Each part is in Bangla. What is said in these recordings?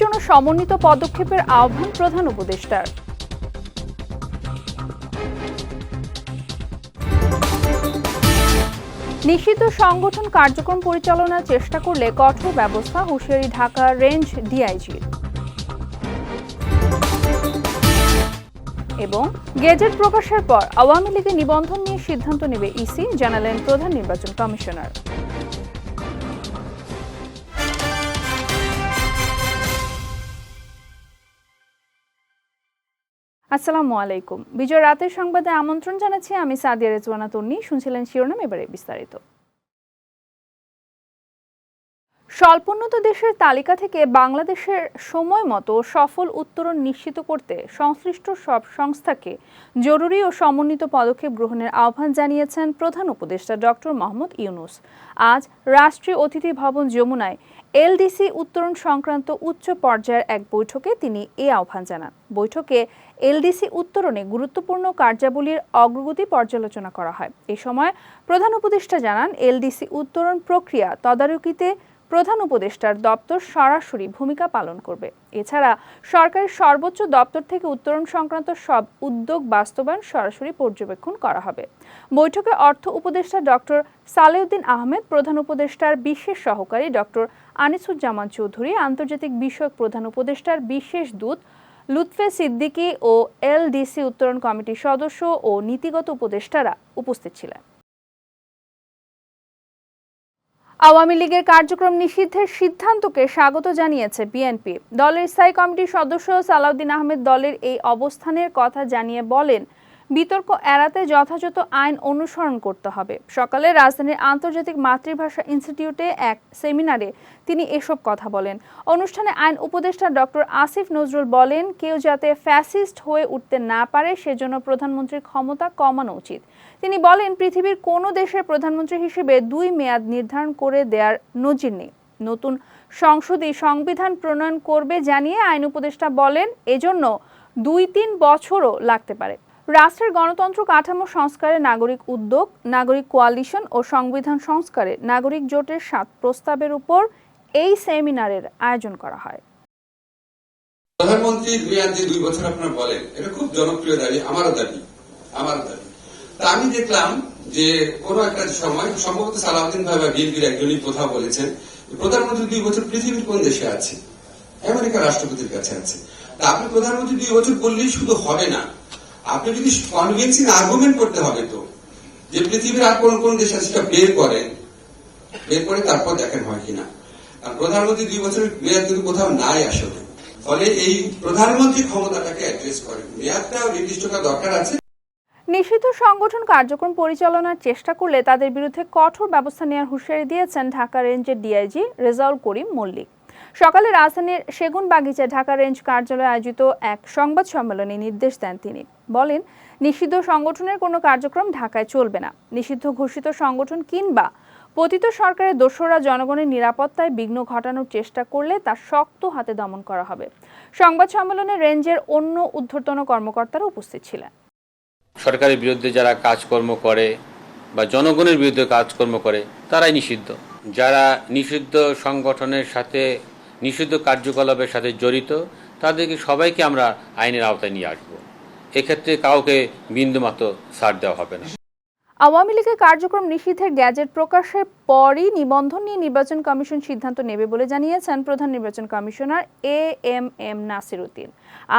জন্য সমন্বিত পদক্ষেপের আহ্বান প্রধান উপদেষ্টার। নিষিদ্ধ সংগঠন কার্যক্রম পরিচালনার চেষ্টা করলে কঠোর ব্যবস্থা হুঁশিয়ারি ঢাকা রেঞ্জ ডিআইজির। এবং গেজেট প্রকাশের পর আওয়ামী লীগের নিবন্ধন নিয়ে সিদ্ধান্ত নেবে ইসি, জানালেন প্রধান নির্বাচন কমিশনার। আসসালামু আলাইকুম। বিজয় রাতের সংবাদে আমন্ত্রণ জানাচ্ছি আমি সাদিয়া রেজওয়ানা তন্নি। শুনছিলেন শিরোনাম, এবারে বিস্তারিত। স্বল্পোন্নত দেশের তালিকা থেকে বাংলাদেশের সময় মতো সফল উত্তরণ নিশ্চিত করতে সংশ্লিষ্ট সব সংস্থাকে জরুরি ও সমন্বিত পদক্ষেপ গ্রহণের আহ্বান জানিয়েছেন প্রধান উপদেষ্টা ডক্টর মোহাম্মদ ইউনুস। আজ রাষ্ট্রীয় অতিথি ভবন যমুনায় এলডিসি উত্তরণ সংক্রান্ত উচ্চ পর্যায়ের এক বৈঠকে তিনি এ আহ্বান জানান। বৈঠকে এলডিসি উত্তরণে গুরুত্বপূর্ণ কার্যাবলীর অগ্রগতি পর্যালোচনা করা হয়। এ সময় প্রধান উপদেষ্টা জানান, এলডিসি উত্তরণ প্রক্রিয়া তদারকিতে প্রধান উপদেষ্টার দপ্তর সরাসরি ভূমিকা পালন করবে। এছাড়া সরকারের সর্বোচ্চ দপ্তর থেকে উত্তরণ সংক্রান্ত সব উদ্যোগ বাস্তবায়ন সরাসরি পর্যবেক্ষণ করা হবে। বৈঠকে অর্থ উপদেষ্টা ডক্টর সালেউদ্দিন আহমেদ, প্রধান উপদেষ্টার বিশেষ সহকারী ডক্টর আনিসুজ্জামান চৌধুরী, আন্তর্জাতিক বিষয়ক প্রধান উপদেষ্টার বিশেষ দূত লুৎফে সিদ্দিকী ও এলডিসি উত্তরণ কমিটির সদস্য ও নীতিগত উপদেষ্টারা উপস্থিত ছিলেন। আওয়ামী লীগের কার্যক্রম নিষিদ্ধের সিদ্ধান্তকে স্বাগত জানিয়েছে বিএনপি। দলের স্থায়ী কমিটির সদস্য সালাউদ্দিন আহমেদ দলের এই অবস্থানের কথা জানিয়ে বলেন বিতর্ক এড়াতে যথাযথ আইন অনুসরণ করতে হবে। সকালে রাজধানীর আন্তর্জাতিক মাতৃভাষা ইনস্টিটিউটে এক সেমিনারে তিনি এসব কথা বলেন। অনুষ্ঠানে আইন উপদেষ্টা ডক্টর আসিফ নজরুল বলেন, কেউ যাতে ফ্যাসিস্ট হয়ে উঠতে না পারে, সেজন্য প্রধানমন্ত্রীর ক্ষমতা কমানো উচিত। তিনি বলেন, পৃথিবীর কোনো দেশের প্রধানমন্ত্রী হিসেবে দুই মেয়াদ নির্ধারণ করে দেওয়ার নজির নেই। নতুন সংসদই সংবিধান প্রণয়ন করবে জানিয়ে আইন উপদেষ্টা বলেন, এজন্য দুই তিন বছরও লাগতে পারে। রাষ্ট্রের গণতন্ত্র কাঠামো সংস্কারে নাগরিক উদ্যোগ, নাগরিক কোয়ালিশন ও সংবিধান সংস্কারে নাগরিক জোটের সাত প্রস্তাবের উপর এই সেমিনারের আয়োজন করা হয়। যে দুই বছর আপনার বলেন, এটা খুব জনপ্রিয় দাবি, আমারও দাবি আমারও দাবি। তা আমি দেখলাম যে কোন একটা সময়, সম্ভবত সালাউদ্দিন ভাই বা বিএনপির একজনই কোথাও বলেছেন প্রধানমন্ত্রী দুই বছর পৃথিবীর কোন দেশে আছে? রাষ্ট্রপতির কাছে আছে। তা আপনি প্রধানমন্ত্রী দুই বছর বললেই শুধু হবে না আপনি যদি কনভিন্সিং আর্গুমেন্ট করতে হবে তো, যে পৃথিবীর আর কোন কোন দেশ আছে সেটা বের করেন বের করে তারপর দেখেন হয় কিনা। আর প্রধানমন্ত্রী দুই বছরের মেয়াদ কিন্তু কোথাও নাই আসলে। ফলে এই প্রধানমন্ত্রী ক্ষমতাটাকে অ্যাড্রেস করেন। মেয়াদটা নির্দিষ্ট করা দরকার আছে। নিষিদ্ধ সংগঠন কার্যক্রম পরিচালনার চেষ্টা করলে তাদের বিরুদ্ধে কঠোর ব্যবস্থা নেওয়ার হুঁশিয়ারি দিয়েছেন ঢাকা রেঞ্জের ডিআইজি রেজাউল করিম মল্লিক। সকালে রাজধানীর সেগুন বাগিচা ঢাকা রেঞ্জ কার্যালয়ে আয়োজিত এক সংবাদ সম্মেলনে নির্দেশ দেন তিনি। বলেন, নিষিদ্ধ সংগঠনের কোনো কার্যক্রম ঢাকায় চলবে না। নিষিদ্ধ ঘোষিত সংগঠন কিংবা পতিত সরকারের দোসররা জনগণের নিরাপত্তায় বিঘ্ন ঘটানোর চেষ্টা করলে তা শক্ত হাতে দমন করা হবে। সংবাদ সম্মেলনে রেঞ্জের অন্য ঊর্ধ্বতন কর্মকর্তারা উপস্থিত ছিলেন। সরকারের বিরুদ্ধে যারা কাজকর্ম করে বা জনগণের বিরুদ্ধে কাজকর্ম করে, তারাই নিষিদ্ধ। যারা নিষিদ্ধ সংগঠনের সাথে, নিষিদ্ধ কার্যকলাপের সাথে জড়িত, তাদেরকে সবাইকে আমরা আইনের আওতায় নিয়ে আসব। এক্ষেত্রে কাউকে বিন্দুমাত্র ছাড় দেওয়া হবে না। আওয়ামী লীগের কার্যক্রম নিষিদ্ধের গ্যাজেট প্রকাশের পরই নিবন্ধন নিয়ে নির্বাচন কমিশন সিদ্ধান্ত নেবে বলে জানিয়েছেন প্রধান নির্বাচন commissioner A M M Nasir Uddin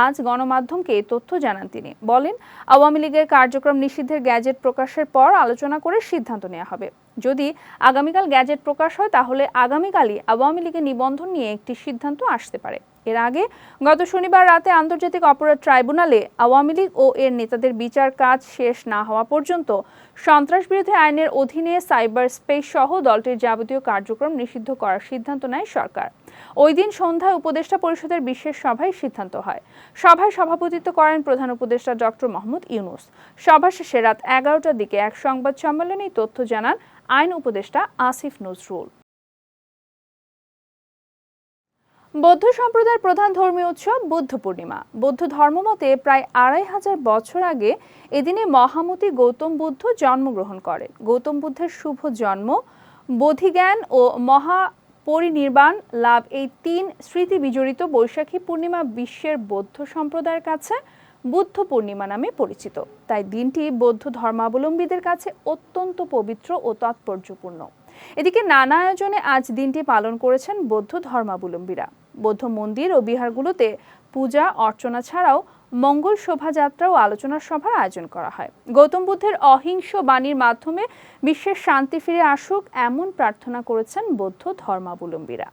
আজ গণমাধ্যমকে এই তথ্য জানান তিনি। বলেন, আওয়ামী লীগের কার্যক্রম নিষিদ্ধের গ্যাজেট প্রকাশের পর আলোচনা করে সিদ্ধান্ত নেওয়া হবে। যদি আগামীকাল গ্যাজেট প্রকাশ হয়, তাহলে আগামীকালই আওয়ামী লীগের নিবন্ধন নিয়ে একটি সিদ্ধান্ত আসতে পারে। এর আগে গত শনিবার রাতে আন্তর্জাতিক অপরাধ ট্রাইব্যুনালে আওয়ামী লীগ ও এর নেতাদের বিচার কাজ শেষ না হওয়া পর্যন্ত সন্ত্রাস বিরোধী আইনের অধীনে সাইবার স্পেস সহ দলটির যাবতীয় কার্যক্রম নিষিদ্ধ করার সিদ্ধান্ত নেয় সরকার। ওই দিন সন্ধ্যায় উপদেষ্টা পরিষদের বিশেষ সভায় সিদ্ধান্ত হয়। সভায় সভাপতিত্ব করেন প্রধান উপদেষ্টা ডক্টর মোহাম্মদ ইউনুস। সভা শেষে রাত এগারোটার দিকে এক সংবাদ সম্মেলনে তথ্য জানান আইন উপদেষ্টা আসিফ নজরুল। বৌদ্ধ সম্প্রদায়ের প্রধান ধর্মীয় উৎসব বুদ্ধ পূর্ণিমা। বৌদ্ধ ধর্মমতে প্রায় আড়াই হাজার বছর আগে এদিনে মহামতি গৌতম বুদ্ধ জন্মগ্রহণ করেন। গৌতম বুদ্ধের শুভ জন্ম, বোধিজ্ঞান ও মহা পরিনির্বাণ লাভ এই তিন স্মৃতি বিজড়িত বৈশাখী পূর্ণিমা বিশ্বের বৌদ্ধ সম্প্রদায়ের কাছে বুদ্ধ পূর্ণিমা নামে পরিচিত। তাই দিনটি বৌদ্ধ ধর্মাবলম্বীদের কাছে অত্যন্ত পবিত্র ও তাৎপর্যপূর্ণ। এদিকে নানা আয়োজনে আজ দিনটি পালন করেছেন বৌদ্ধ ধর্মাবলম্বীরা। বৌদ্ধ মন্দির ও বিহারগুলোতে পূজা, অর্চনা ছাড়াও মঙ্গল শোভাযাত্রা ও আলোচনা সভার আয়োজন করা হয়। গৌতম বুদ্ধের অহিংস বাণীর মাধ্যমে বিশ্বের শান্তি ফিরে আসুক এমন প্রার্থনা করেছেন বৌদ্ধ ধর্মাবলম্বীরা।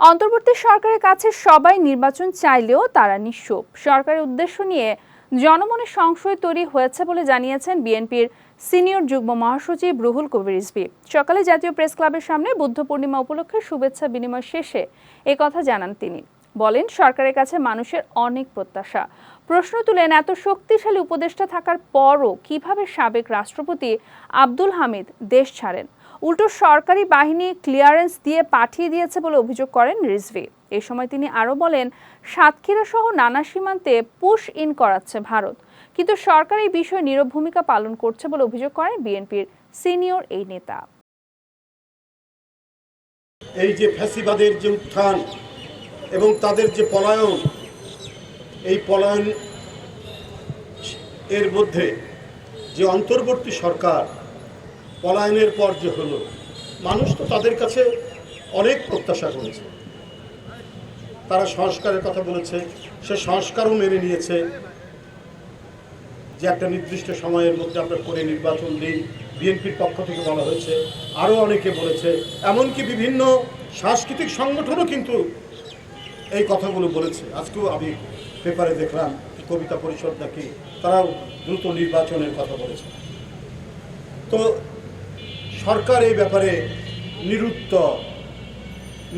অন্তর্বর্তী সরকারের কাছে সবাই নির্বাচন চাইলেও তারা নিঃস্ব সরকারের উদ্দেশ্য নিয়ে জনমনে সংশয় তৈরি হয়েছে বলে জানিয়েছেন বিএনপির সিনিয়র যুগ্ম মহাসচিব রুহুল কবির রিজভী সকালে জাতীয় প্রেস ক্লাবের সামনে বুদ্ধ পূর্ণিমা উপলক্ষে শুভেচ্ছা বিনিময় শেষে এ কথা জানান তিনি। বলেন, সরকারের কাছে মানুষের অনেক প্রত্যাশা। প্রশ্ন তুলেন, এত শক্তিশালী উপদেষ্টা থাকার পরও কীভাবে সাবেক রাষ্ট্রপতি আব্দুল হামিদ দেশ ছাড়েন? উল্টো সরকারি বাহিনী ক্লিয়ারেন্স দিয়ে পাঠিয়ে দিয়েছে বলে অভিযোগ করেন রিজভি। এ সময় তিনি আরও বলেন সাতক্ষীরা সহ নানা সীমান্তে পুশ ইন করাচ্ছে ভারত। কিন্তু সরকার এই বিষয়ে নীরব ভূমিকা পালন করছে বলে অভিযোগ করেন বিএনপির সিনিয়র এই নেতা। এই যে ফ্যাসিবাদের যে উত্থান এবং তাদের যে পলায়ন, এই পলায়ন এর মধ্যে যে অন্তর্বর্তী সরকার পলায়নের পর যে হলো, মানুষ তো তাদের কাছে অনেক প্রত্যাশা করেছে। তারা সংস্কারের কথা বলেছে, সে সংস্কারও মেনে নিয়েছে। যে একটা নির্দিষ্ট সময়ের মধ্যে আমরা করে নির্বাচন দিই বিএনপির পক্ষ থেকে বলা হয়েছে। আরও অনেকে বলেছে, এমনকি বিভিন্ন সাংস্কৃতিক সংগঠনও কিন্তু এই কথাগুলো বলেছে। আজকেও আমি পেপারে দেখলাম কবিতা পরিষদ নাকি তারাও দ্রুত নির্বাচনের কথা বলেছে। তো সরকার এই ব্যাপারে নিরুত্তর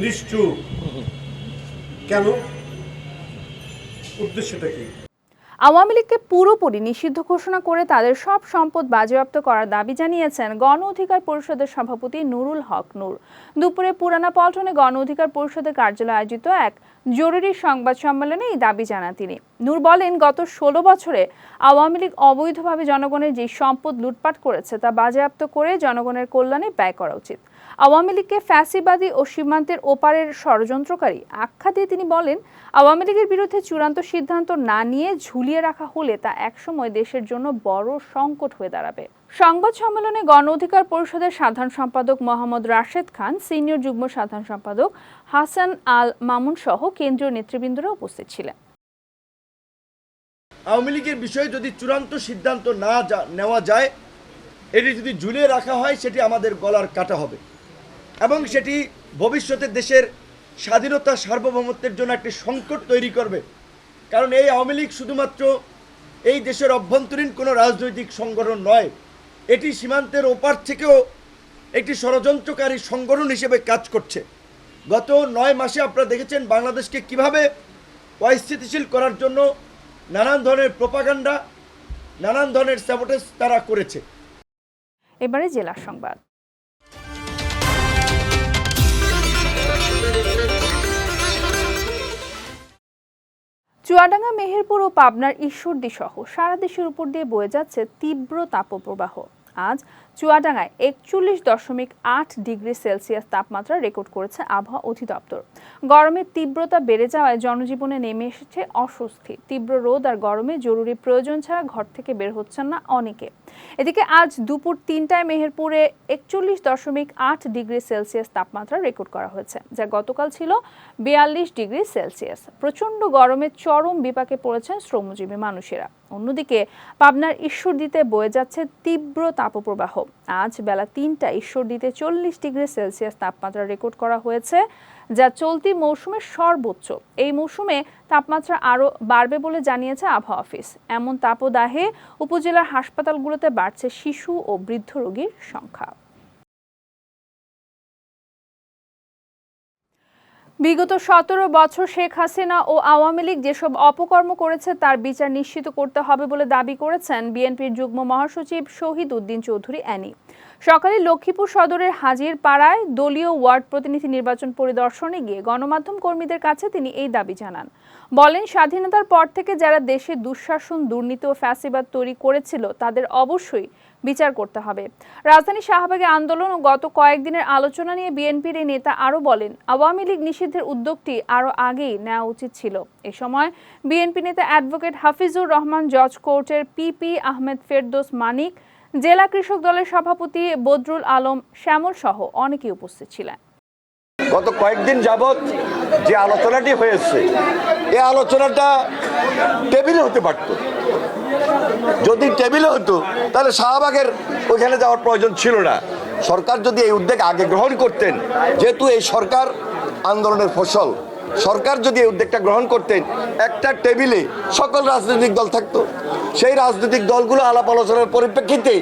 নিশ্চুপ। কেন? উদ্দেশ্যটা কি? আওয়ামী লীগকে পুরোপুরি নিষিদ্ধ ঘোষণা করে তাদের সব সম্পদ বাজেয়াপ্ত করার দাবি জানিয়েছেন গণ অধিকার পরিষদের সভাপতি নুরুল হক নূর। দুপুরে পুরানা পল্টনে গণ অধিকার পরিষদের কার্যালয়ে আয়োজিত এক জরুরি সংবাদ সম্মেলনে এই দাবি জানান তিনি। নূর বলেন, গত ষোলো বছরে আওয়ামী লীগ অবৈধভাবে জনগণের যে সম্পদ লুটপাট করেছে তা বাজেয়াপ্ত করে জনগণের কল্যাণে ব্যয় করা উচিত। আওয়ামী লীগকে ফ্যাসিবাদী ও সীমান্তের ওপারের ষড়যন্ত্রকারী আখ্যা দিয়ে তিনি বলেন, আওয়ামী লীগের বিরুদ্ধে চূড়ান্ত সিদ্ধান্ত না নিয়ে ঝুলিয়ে রাখা হলে তা একসময় দেশের জন্য বড় সংকট হয়ে দাঁড়াবে। সংবাদ সম্মেলনে গণ অধিকার পরিষদের সাধারণ সম্পাদক মোহাম্মদ রাশেদ খান, সিনিয়র যুগ্ম সাধারণ সম্পাদক হাসান আল মামুন সহ কেন্দ্রীয় নেতৃবৃন্দরা উপস্থিত ছিলেন। আওয়ামী লীগের বিষয়ে যদি চূড়ান্ত সিদ্ধান্ত না নেওয়া যায়, এটি যদি ঝুলিয়ে রাখা হয়, সেটি আমাদের গলার কাটা হবে। এবং সেটি ভবিষ্যতে দেশের স্বাধীনতা সার্বভৌমত্বের জন্য একটি সংকট তৈরি করবে। কারণ এই আওয়ামী লীগ শুধুমাত্র এই দেশের অভ্যন্তরীণ কোনো রাজনৈতিক সংগঠন নয়, এটি সীমান্তের ওপার থেকেও একটি ষড়যন্ত্রকারী সংগঠন হিসেবে কাজ করছে। গত নয় মাসে আপনারা দেখেছেন বাংলাদেশকে কীভাবে অস্থিতিশীল করার জন্য নানান ধরনের প্রপাগান্ডা, নানান ধরনের স্যাবোটেজ তারা করেছে। এবারে জেলা সংবাদ। চুয়াডাঙ্গা মেহেরপুর ও পাবনার ঈশ্বরদী সহ সারা দেশের উপর দিয়ে বয়ে যাচ্ছে তীব্র তাপপ্রবাহ। আজ চুয়াডাঙ্গায় একচল্লিশ দশমিক আট ডিগ্রি সেলসিয়াস তাপমাত্রা রেকর্ড করেছে আবহাওয়া অধিদপ্তর। গরমের তীব্রতা বেড়ে যাওয়ায় জনজীবনে নেমে এসেছে অস্বস্তি। তীব্র রোদ আর গরমে জরুরি প্রয়োজন ছাড়া ঘর থেকে বের হচ্ছেন না অনেকে। এদিকে আজ দুপুর তিনটায় মেহেরপুরে একচল্লিশ দশমিক আট ডিগ্রি সেলসিয়াস তাপমাত্রা রেকর্ড করা হয়েছে, যা গতকাল ছিল বিয়াল্লিশ ডিগ্রি সেলসিয়াস। প্রচণ্ড গরমে চরম বিপাকে পড়েছেন শ্রমজীবী মানুষেরা। অন্যদিকে পাবনার ঈশ্বরদীতে বয়ে যাচ্ছে তীব্র তাপপ্রবাহ। আজ বেলা তিনটা ঈশ্বরদীতে চল্লিশ ডিগ্রি সেলসিয়াস তাপমাত্রা রেকর্ড করা হয়েছে, যা চলতি মৌসুমের সর্বোচ্চ। এই মৌসুমে তাপমাত্রা আরও বাড়বে বলে জানিয়েছে আবহাওয়া অফিস। এমন তাপদাহে উপজেলার হাসপাতালগুলোতে বাড়ছে শিশু ও বৃদ্ধ রোগীর সংখ্যা। বিগত সতেরো বছর শেখ হাসিনা ও আওয়ামী লীগ যেসব অপকর্ম করেছে, তার বিচার নিশ্চিত করতে হবে বলে দাবি করেছেন বিএনপির যুগ্ম মহাসচিব শহীদ উদ্দিন চৌধুরী অ্যানি। সকালে লক্ষ্মীপুর সদরের হাজির পাড়ায় দলীয় ওয়ার্ড প্রতিনিধি নির্বাচন পরিদর্শনে গিয়ে গণমাধ্যম কর্মীদের কাছে তিনি এই দাবি জানান। বলেন, স্বাধীনতার পর থেকে যারা দেশে দুঃশাসন, দুর্নীতি ও ফ্যাসিবাদ তৈরি করেছিল, তাদের অবশ্যই বিচার করতে হবে। রাজধানী শাহবাগে আন্দোলন ও গত কয়েকদিনের আলোচনা নিয়ে বিএনপির এই নেতা আরও বলেন, আওয়ামী লীগ নিষিদ্ধের উদ্যোগটি আরও আগেই নেওয়া উচিত ছিল। এ সময় বিএনপি নেতা অ্যাডভোকেট হাফিজুর রহমান, জজ কোর্টের পিপি আহমেদ ফেরদোস মানিক জেলা কৃষক দলের সভাপতি বদরুল আলম শ্যামল সহ অনেকেই উপস্থিত ছিলেন। গত কয়েকদিন যাবৎ যে আলোচনাটি হয়েছে এই আলোচনাটা টেবিলে হতে পারত। যদি টেবিলে হতো, তাহলে শাহবাগের ওইখানে যাওয়ার প্রয়োজন ছিল না। সরকার যদি এই উদ্যোগ আগে গ্রহণ করতেন, যেহেতু এই সরকার আন্দোলনের ফসল সরকার যদি এই উদ্যোগটা গ্রহণ করতেন, একটা টেবিলে সকল রাজনৈতিক দল থাকতো। সেই রাজনৈতিক দলগুলো আলাপ আলোচনার পরিপ্রেক্ষিতে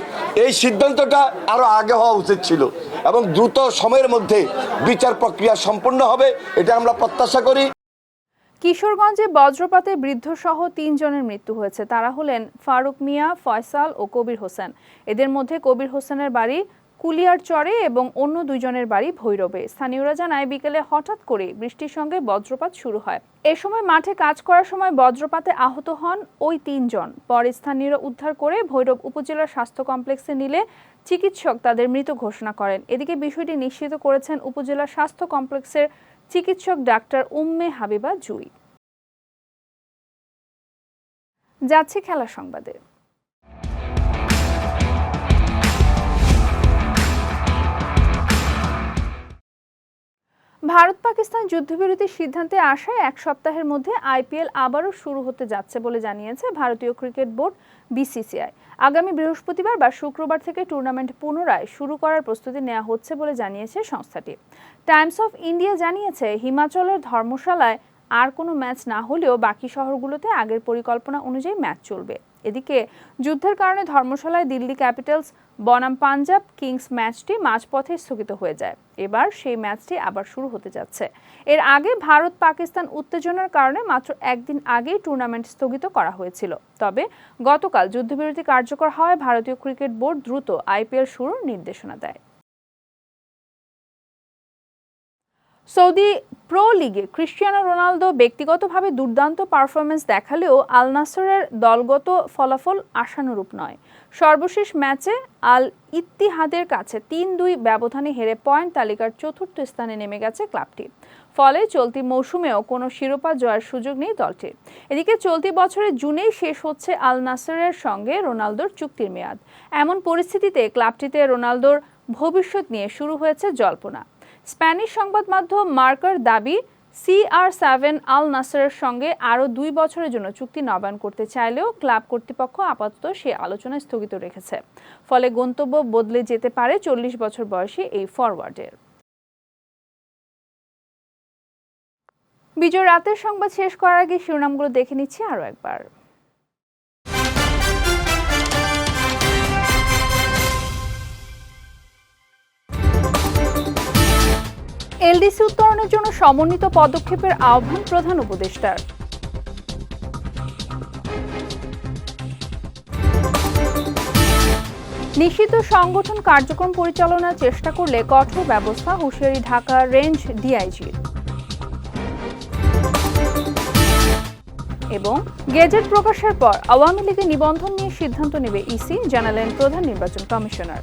এই সিদ্ধান্তটা আরও আগে হওয়া উচিত ছিল এবং দ্রুত সময়ের মধ্যে বিচার প্রক্রিয়া সম্পন্ন হবে, এটা আমরা প্রত্যাশা করি। কিশোরগঞ্জে বজ্রপাতে বৃদ্ধসহ তিনজনের মৃত্যু হয়েছে। তারা হলেন ফারুক মিয়া, ফয়সাল ও কবির হোসেন। এদের মধ্যে কবির হোসেনের বাড়ি কুলিয়ার চরে এবং অন্য দুইজনের বাড়ি ভৈরবে। স্থানীয়রা জানায়, বিকেলে হঠাৎ করে বৃষ্টির সঙ্গে বজ্রপাত শুরু হয়। এ সময় মাঠে কাজ করার সময় বজ্রপাতে আহত হন ওই তিনজন। পরে স্থানীয়রা উদ্ধার করে ভৈরব উপজেলার স্বাস্থ্য কমপ্লেক্সে নিলে চিকিৎসক তাদের মৃত ঘোষণা করেন। এদিকে বিষয়টি নিশ্চিত করেছেন উপজেলা স্বাস্থ্য কমপ্লেক্সের চিকিৎসক ডাক্তার উম্মে হাবিবা জুই। যাচ্ছে খেলা সংবাদে। ভারত পাকিস্তান যুদ্ধবিরতির সিদ্ধান্তে আসায় এক সপ্তাহের মধ্যে আইপিএল আবারও শুরু হতে যাচ্ছে বলে জানিয়েছে ভারতীয় ক্রিকেট বোর্ড বিসিসিআই। আগামী বৃহস্পতিবার বা শুক্রবার থেকে টুর্নামেন্ট পুনরায় শুরু করার প্রস্তুতি নেওয়া হচ্ছে বলে জানিয়েছে সংস্থাটি। টাইমস অফ ইন্ডিয়া জানিয়েছে, হিমাচলের ধর্মশালায় আর কোনো ম্যাচ না হলেও বাকি শহরগুলোতে আগের পরিকল্পনা অনুযায়ী ম্যাচ চলবে। এদিকে, যুদ্ধের কারণে ধর্মশালায় দিল্লি ক্যাপিটালস, বনাম পাঞ্জাব, কিংস ম্যাচটি মাঝপথে স্থগিত হয়ে যায়। এবার সেই ম্যাচটি আবার শুরু হতে যাচ্ছে। এর আগে ভারত পাকিস্তান উত্তেজনার কারণে মাত্র একদিন আগেই টুর্নামেন্ট স্থগিত করা হয়েছিল। তবে গতকাল যুদ্ধবিরতি কার্যকর হওয়ায় ভারতীয় ক্রিকেট বোর্ড দ্রুত আইপিএল শুরুর নির্দেশনা দেয়। সৌদি প্রো লিগে ক্রিস্টিয়ানো রোনালদো ব্যক্তিগতভাবে দুর্দান্ত পারফরমেন্স দেখালেও আল নাসরের দলগত ফলাফল আশানুরূপ নয়। সর্বশেষ ম্যাচে আল ইত্তিহাদের কাছে তিন দুই ব্যবধানে হেরে পয়েন্ট তালিকার চতুর্থ স্থানে নেমে গেছে ক্লাবটি। ফলে চলতি মৌসুমেও কোনো শিরোপা জয়ের সুযোগ নেই দলটির এদিকে চলতি বছরের জুনেই শেষ হচ্ছে আল নাসরের সঙ্গে রোনালদোর চুক্তির মেয়াদ। এমন পরিস্থিতিতে ক্লাবটিতে রোনালদোর ভবিষ্যৎ নিয়ে শুরু হয়েছে জল্পনা। স্প্যানিশ সংবাদ মাধ্যম মার্কার দাবি, সিআর সেভেন আল নাসরের সঙ্গে আরও দুই বছরের জন্য চুক্তি নবায়ন করতে চাইলেও ক্লাব কর্তৃপক্ষ আপাতত সে আলোচনা স্থগিত রেখেছে। ফলে গন্তব্য বদলে যেতে পারে চল্লিশ বছর বয়সী এই ফরওয়ার্ডের বিজয় রাতের সংবাদ শেষ করার আগে শিরোনামগুলো দেখে নিচ্ছি আরও একবার। এলডিসি উত্তরণের জন্য সমন্বিত পদক্ষেপের আহ্বান প্রধান উপদেষ্টার। নিষিদ্ধ সংগঠন কার্যক্রম পরিচালনার চেষ্টা করলে কঠোর ব্যবস্থা হুঁশিয়ারি ঢাকা রেঞ্জ ডিআইজির। এবং গেজেট প্রকাশের পর আওয়ামী লীগের নিবন্ধন নিয়ে সিদ্ধান্ত নেবে ইসি, জানালেন প্রধান নির্বাচন কমিশনার।